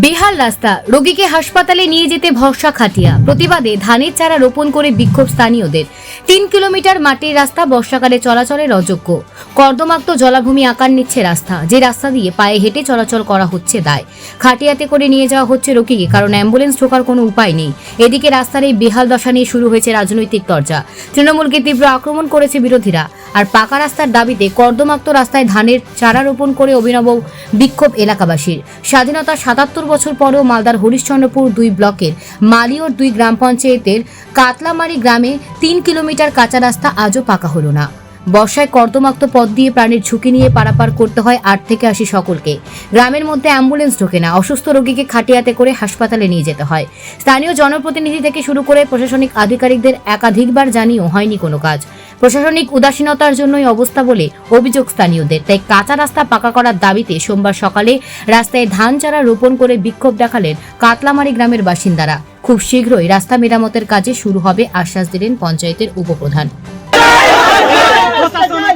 বেহাল রাস্তা। রোগীকে হাসপাতালে নিয়ে যেতে ভরসা খাটিয়া। প্রতিবাদে ধানের চারা রোপণ করে বিক্ষোভ স্থানীয়দের। তিন কিলোমিটার মাটির রাস্তা বর্ষাকালে চলাচলের অযোগ্য। কর্দমাক্ত জলাভূমি আকার নিচ্ছে রাস্তা। যে রাস্তা দিয়ে পায়ে হেঁটে চলাচল করা হচ্ছে দায়। খাটিয়াতে করে নিয়ে যাওয়া হচ্ছে রোগীকে, কারণ অ্যাম্বুলেন্স ঢোকার কোনো উপায় নেই। এদিকে রাস্তার এই বেহাল দশা নিয়ে শুরু হয়েছে রাজনৈতিক চর্চা তৃণমূলকে তীব্র আক্রমণ করেছে বিরোধীরা। আর পাকা রাস্তার দাবিতে কর্দমাক্ত রাস্তায় ধানের চারা রোপণ করে অভিনব বিক্ষোভ এলাকাবাসীর। স্বাধীনতা সাতাত্তর বছর পরেও মালদার হরিশ্চন্দ্রপুর দুই ব্লকের মালিয়র দুই গ্রাম পঞ্চায়েতের কাতলামারি গ্রামে তিন কিলোমিটার কাঁচা রাস্তা আজও পাকা হলো না। বর্ষায় কর্দমাক্ত পথ দিয়ে প্রাণের ঝুঁকি নিয়ে পারাপার করতে হয় আট থেকে আশি সকলকে। গ্রামের মধ্যে অ্যাম্বুলেন্স ঢোকে না, অসুস্থ রোগীকে খাটিয়াতে করে হাসপাতালে নিয়ে যেতে হয়। স্থানীয় জনপ্রতিনিধি থেকে শুরু করে প্রশাসনিক আধিকারিকদের একাধিকবার জানিয়েও হয়নি কোনো কাজ। প্রশাসনিক উদাসীনতার জন্যই অবস্থা বলে অভিযোগ স্থানীয়দের। তাই কাঁচা রাস্তা পাকা করার দাবিতে সোমবার সকালে রাস্তায় ধান চারা রোপণ করে বিক্ষোভ দেখালেন কাতলামারি গ্রামের বাসিন্দারা। খুব শীঘ্রই রাস্তা মেরামতের কাজে শুরু হবে আশ্বাস দিলেন পঞ্চায়েতের উপপ্রধান।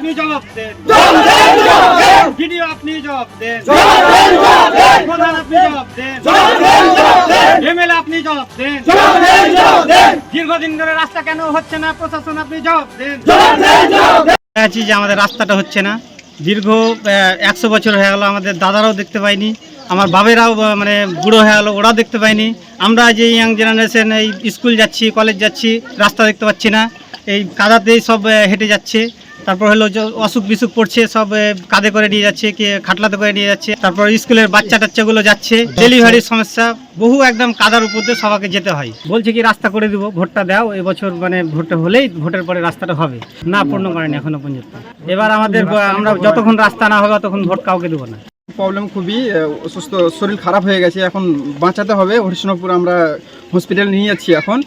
আপনি জবাব দেন ভিডিও আপনি জবাব দেন প্রধান আপনি জবাব দেন এমএলএ আপনি জবাব দেন দীর্ঘদিন ধরে রাস্তা কেন হচ্ছে না প্রশাসন আপনি জবাব দেন আছি যে আমাদের রাস্তাটা হচ্ছে না দীর্ঘ একশো বছর হয়ে গেল আমাদের দাদারাও দেখতে পাইনি আমার বাবেরাও মানে বুড়ো হয়ে গেলো ওরাও দেখতে পাইনি আমরা যে ইয়াং জেনারেশন এই স্কুল যাচ্ছি কলেজ যাচ্ছি রাস্তা দেখতে পাচ্ছি না এই কাদাতেই সব হেঁটে যাচ্ছে তারপর হলো অসুখ বিসুখ পড়ছে সব কাঁধে করে নিয়ে যাচ্ছে কে খাটলাতে করে নিয়ে যাচ্ছে তারপর স্কুলের বাচ্চা টাচ্চাগুলো যাচ্ছে ডেলিভারির সমস্যা বহু একদম কাদার উপর দিয়ে সবাইকে যেতে হয়। বলছে কি রাস্তা করে দিব ভোটটা দাও এবছর মানে ভোটটা হলেই ভোটের পরে রাস্তাটা হবে। না পূর্ণ করেনি এখনও পর্যন্ত। এবার আমাদের আমরা যতক্ষণ রাস্তা না হবে ততক্ষণ ভোট কাউকে দেবো না। প্রবলেম খুবই অসুস্থ শরীর খারাপ হয়ে গেছে এখন বাঁচাতে হবে। হরিশনপুর আমরা হসপিটাল নিয়ে যাচ্ছি এখন।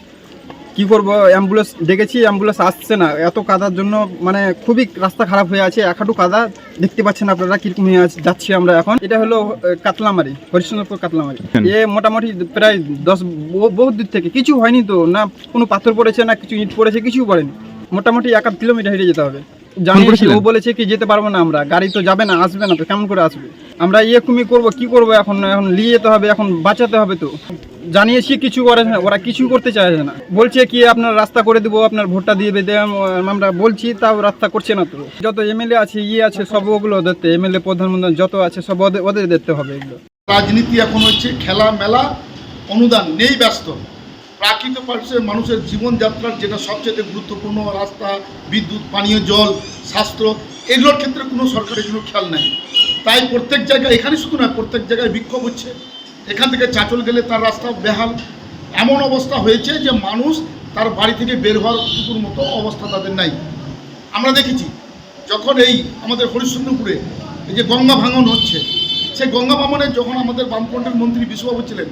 কি করব? অ্যাম্বুলেন্স দেখেছি অ্যাম্বুলেন্স আসছে না। এত কাদার জন্য মানে খুবই রাস্তা খারাপ হয়ে আছে। এক হাঁটু কাদা দেখতে পাচ্ছেন আপনারা কীরকম হয়ে আছে- যাচ্ছি আমরা এখন। এটা হলো কাতলামারি হরিশ্চন্দ্রপুর কাতলামারি। এ মোটামুটি প্রায় দশ বহু- বহুত দূর থেকে। কিছু হয়নি তো না কোনো পাথর পড়েছে না কিছু ইট পড়েছে কিছু পড়েনি। মোটামুটি এক আধ কিলোমিটার হেঁটে যেতে হবে। জানিয়েছি ও বলেছে কি যেতে পারব না আমরা গাড়ি তো যাবে না আসবে না তো কেমন করে আসবে? আমরা ইয়ে কুমি করব কি করব এখন? এখন নিয়ে যেতে হবে এখন বাঁচাতে হবে তো। জানিয়েছি কিছু করে না ওরা কিছু করতে চাইছে না। বলছে কি আপনার রাস্তা করে দিব আপনার ভোটটা দিয়ে দেন আমরা বলছি তাও রাস্তা করছে না তো। যত এমএলএ আছে ইয়ে আছে সব ওগুলো দেখতে এমএলএ প্রধানমন্ত্রী যত আছে সব ওদের ওদের দেখতে হবে এগুলো। রাজনীতি এখন হচ্ছে খেলা মেলা অনুদান নেই ব্যস্ত। প্রাকৃত পাশে মানুষের জীবনযাত্রার যেটা সবচেয়ে গুরুত্বপূর্ণ রাস্তা, বিদ্যুৎ, পানীয় জল, স্বাস্থ্য, এগুলোর ক্ষেত্রে কোনো সরকারের কোনো খেয়াল নাই। তাই প্রত্যেক জায়গায়, এখানে শুধু নয়, প্রত্যেক জায়গায় বিক্ষোভ হচ্ছে। এখান থেকে চাচল গেলে তার রাস্তা বেহাল। এমন অবস্থা হয়েছে যে মানুষ তার বাড়ি থেকে বের হওয়ার মতো অবস্থা তাদের নাই। আমরা দেখেছি, যখন এই আমাদের হরিশ্চন্দ্রপুরে এই যে গঙ্গা ভাঙন হচ্ছে, সেই গঙ্গা ভাঙনে যখন আমাদের বামফ্রন্টের মন্ত্রী বিশ্ববাবু ছিলেন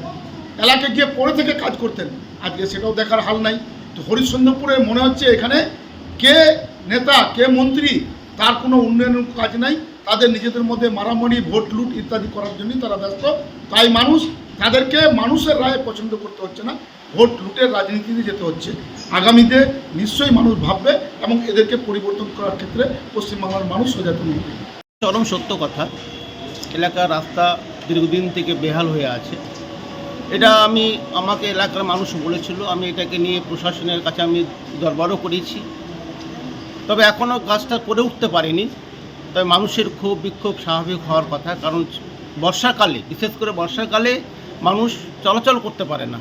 এলাকায় গিয়ে পরে থেকে কাজ করতেন। আজকে সেটাও দেখার হাল নাই। তো হরিশ্চন্দ্রপুরে মনে হচ্ছে এখানে কে নেতা, কে মন্ত্রী, তার কোনো উন্নয়নের কাজ নাই। তাদের নিজেদের মধ্যে মারামারি, ভোট লুট ইত্যাদি করার জন্যই তারা ব্যস্ত। তাই মানুষ, তাদেরকে মানুষের রায় পছন্দ করতে হচ্ছে না। ভোট লুটের রাজনীতিতে যেতে হচ্ছে। আগামীতে নিশ্চয়ই মানুষ ভাববে এবং এদেরকে পরিবর্তন করার ক্ষেত্রে পশ্চিমবাংলার মানুষ সচেতন হবে। চরম সত্য কথা। এলাকার রাস্তা দীর্ঘদিন থেকে বেহাল হয়ে আছে। এটা আমি, আমাকে এলাকার মানুষ বলেছিল, আমি এটাকে নিয়ে প্রশাসনের কাছে আমি দরবারও করেছি। তবে এখনও কাজটা করে উঠতে পারিনি। তবে মানুষের ক্ষোভ, বিক্ষোভ স্বাভাবিক হওয়ার কথা, কারণ বর্ষাকালে, বিশেষ করে বর্ষাকালে মানুষ চলাচল করতে পারে না।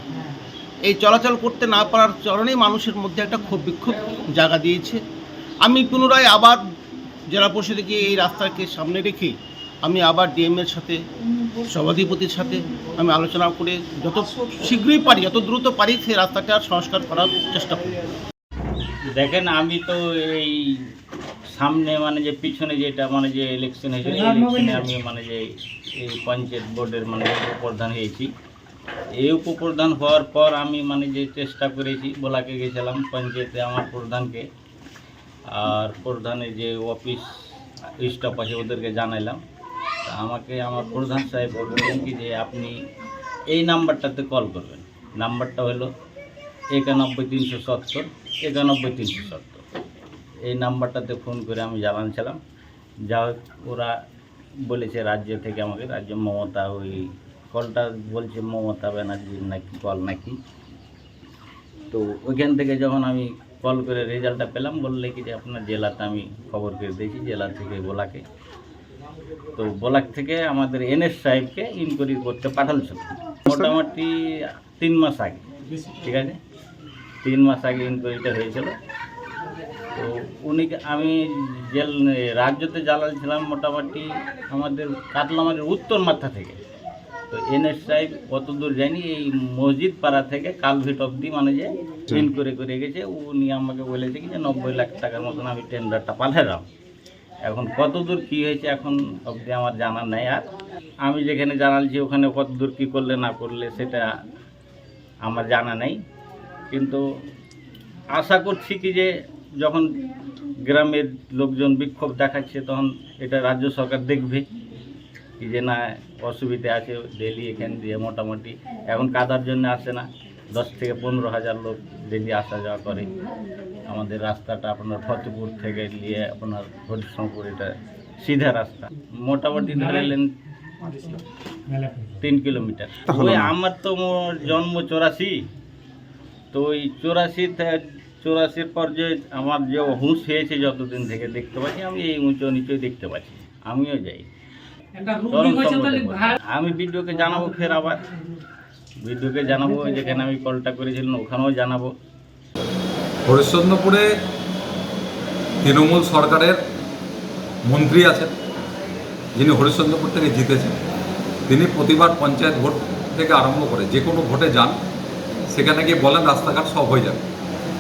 এই চলাচল করতে না পারার কারণেই মানুষের মধ্যে একটা ক্ষোভ, বিক্ষোভ জায়গা দিয়েছে। আমি পুনরায় আবার জেলা পরিষদকে এই রাস্তাকে সামনে রেখে, আমি আবার ডিএমের সাথে সভাধিপতির সাথে আমি আলোচনা করে যত শীঘ্রই পারি যত দ্রুত পারি সেই রাস্তাটা সংস্কার করার চেষ্টা করি দেখেন আমি তো এই সামনে মানে যে পিছনে যেটা মানে যে ইলেকশন হয়েছে। ইলেকশনে আমি মানে যে এই পঞ্চায়েত বোর্ডের মানে উপপ্রধান হয়েছি এই উপপ্রধান হওয়ার পর আমি মানে যে চেষ্টা করেছি বলাকে গেছিলাম পঞ্চায়েতে আমার প্রধানকে আর প্রধানের যে অফিস স্টাফ আছে ওদেরকে জানাইলাম। আমাকে আমার প্রধান সাহেব বললেন কি যে আপনি এই নাম্বারটাতে কল করবেন। নাম্বারটা হলো একানব্বই তিনশো সত্তর, একানব্বই তিনশো সত্তর। এই নাম্বারটাতে ফোন করে আমি জানাচ্ছিলাম যা হোক, ওরা বলেছে রাজ্য থেকে আমাকে, রাজ্য মমতা ওই কলটা বলছে মমতা ব্যানার্জির নাকি কল নাকি। তো ওইখান থেকে যখন আমি কল করে রেজাল্টটা পেলাম, বললে কি যে আপনার জেলাতে আমি খবর করে দিয়েছি, জেলা থেকে বোলাকে তো বোলাক থেকে আমাদের এনএস সাহেবকে ইনকোয়ারি করতে পাঠালছিল মোটামুটি তিন মাস আগে ঠিক আছে? তিন মাস আগে ইনকোয়ারিটা হয়েছিল। তো উনি আমি জেল রাজ্যতে জ্বালালছিলাম মোটামুটি আমাদের কাতলামারের উত্তর মাথা থেকে। তো এনএস সাহেব অত দূর যায়নি এই মসজিদ পাড়া থেকে কালভিট অব্দি মানে যে ট্রেন করে করে গেছে। উনি আমাকে বলেছে কি যে নব্বই লাখ টাকার মতন আমি টেন্ডারটা পাঠালাম। এখন কত দূর কী হয়েছে এখন অবধি আমার জানা নেই আর। আমি যেখানে জানালছি ওখানে কত দূর কী করলে না করলে সেটা আমার জানা নেই। কিন্তু আশা করছি কি যে যখন গ্রামের লোকজন বিক্ষোভ দেখাচ্ছে তখন এটা রাজ্য সরকার দেখবে কি যে না, অসুবিধা আছে ডেলি এখান দিয়ে মোটামুটি। এখন কাদার জন্য আসে না। দশ থেকে পনেরো হাজার লোক ডেলি আসা যাওয়া করে। আমাদের রাস্তাটা আপনার ফতেপুর থেকে নিয়ে আপনার হরিশঙ্কর এটা সিধা রাস্তা। মোটামুটি ধরে নেন তিন কিলোমিটার। ওই আমার তো জন্ম চৌরাশি। তো ওই চৌরাশি চৌরাশির পর যে আমার যে হুঁশ হয়েছে যতদিন থেকে দেখতে পাচ্ছি আমি এই উঁচু নিচুই দেখতে পাচ্ছি আমিও যাই। আমি ভিডিওকে জানাব ফের আবার। ভিডিওকে জানাব যেখানে আমি কলটা করেছিলাম ওখানেও জানাব। হরিশ্চন্দ্রপুরে তৃণমূল সরকারের মন্ত্রী আছেন, যিনি হরিশ্চন্দ্রপুর থেকে জিতেছেন। তিনি প্রতিবার পঞ্চায়েত ভোট থেকে আরম্ভ করে যে কোনো ভোটে যান, সেখানে গিয়ে বলেন রাস্তাঘাট সব হয়ে যাবে।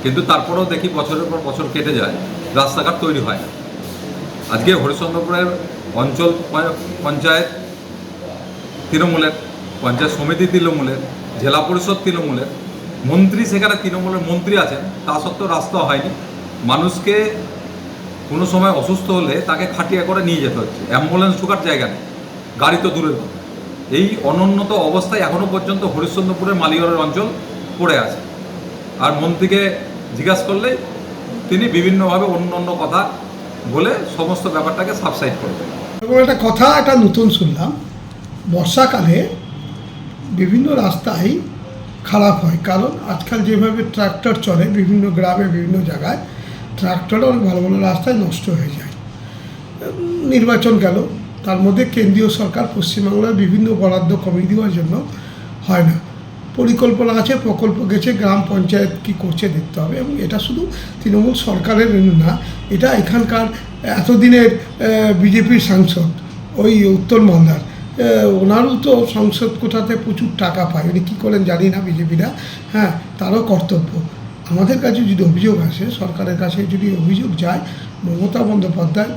কিন্তু তারপরেও দেখি বছরের পর বছর কেটে যায়, রাস্তাঘাট তৈরি হয় না। আজকে হরিশ্চন্দ্রপুরের অঞ্চল পঞ্চায়েত তৃণমূলের, পঞ্চায়েত সমিতি তৃণমূলের, জেলা পরিষদ তৃণমূলের মন্ত্রী সেখানে তৃণমূলের মন্ত্রী আছেন, তা সত্ত্বেও রাস্তা হয়নি। মানুষকে কোনো সময় অসুস্থ হলে তাকে খাটিয়া করে নিয়ে যেতে হচ্ছে। অ্যাম্বুলেন্স ঢোকার জায়গা নেই, গাড়ি তো কথা। এই অনুন্নত অবস্থায় এখনও পর্যন্ত হরিশ্চন্দ্রপুরের মালিগড়ের অঞ্চল পড়ে আছে। আর মন্ত্রীকে জিজ্ঞাসা করলে তিনি বিভিন্নভাবে অন্য অন্য কথা বলে সমস্ত ব্যাপারটাকে সাবসাইড করবেন এবং একটা কথা, একটা নতুন শুনলাম। বর্ষাকালে বিভিন্ন রাস্তায় খারাপ হয়। কারণ আজকাল যেভাবে ট্রাক্টর চলে বিভিন্ন গ্রামে, বিভিন্ন জায়গায়, ট্রাক্টর অনেক ভালো ভালো রাস্তায় নষ্ট হয়ে যায়। নির্বাচন গেল। তার মধ্যে কেন্দ্রীয় সরকার পশ্চিমবাংলার বিভিন্ন বরাদ্দ কমিয়ে দেওয়ার জন্য হয় না। পরিকল্পনা আছে, প্রকল্প গেছে, গ্রাম পঞ্চায়েত কি করছে দেখতে হবে। এবং এটা শুধু তৃণমূল সরকারের না, এটা এখানকার এতদিনের বিজেপির সাংসদ, ওই উত্তর মালদার ওনারও তো সংসদ কোটাতে প্রচুর টাকা পায়। উনি কী করেন জানি না বিজেপিরা। হ্যাঁ তারও কর্তব্য। আমাদের কাছে যদি অভিযোগ আসে, সরকারের কাছে যদি অভিযোগ যায়, মমতা বন্দ্যোপাধ্যায়,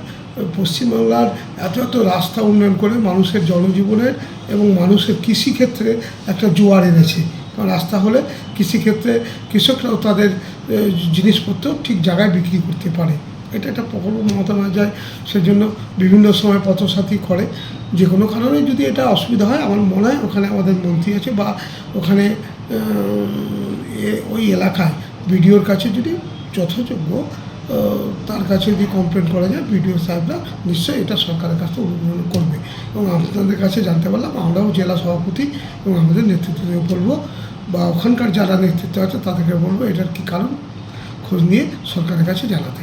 পশ্চিমবাংলার এত এত রাস্তা উন্নয়ন করে মানুষের জনজীবনের এবং মানুষের কৃষিক্ষেত্রে একটা জোয়ার এনেছে। কারণ রাস্তা হলে কৃষিক্ষেত্রে কৃষকরাও তাদের জিনিসপত্র ঠিক জায়গায় বিক্রি করতে পারে। এটা একটা প্রকল্প মমতা যায়। সেজন্য বিভিন্ন সময় পথসাথী করে। যে কোনো কারণে যদি এটা অসুবিধা হয়, আমার মনে হয় ওখানে আমাদের মন্ত্রী আছে বা ওখানে ওই এলাকায় বিডিওর কাছে যদি যথাযোগ্য তার কাছে যদি কমপ্লেন করা যায়, বিডিও সাহেবরা নিশ্চয়ই এটা সরকারের কাছে অনুমোদন করবে। এবং আপনাদের কাছে জানতে পারলাম, আমরাও জেলা সভাপতি এবং আমাদের নেতৃত্বকে বলব, বা ওখানকার যারা নেতৃত্ব আছে, তাদেরকে বলব, এটার কী কারণ? খোঁজ নিয়ে সরকারের কাছে জানাতে।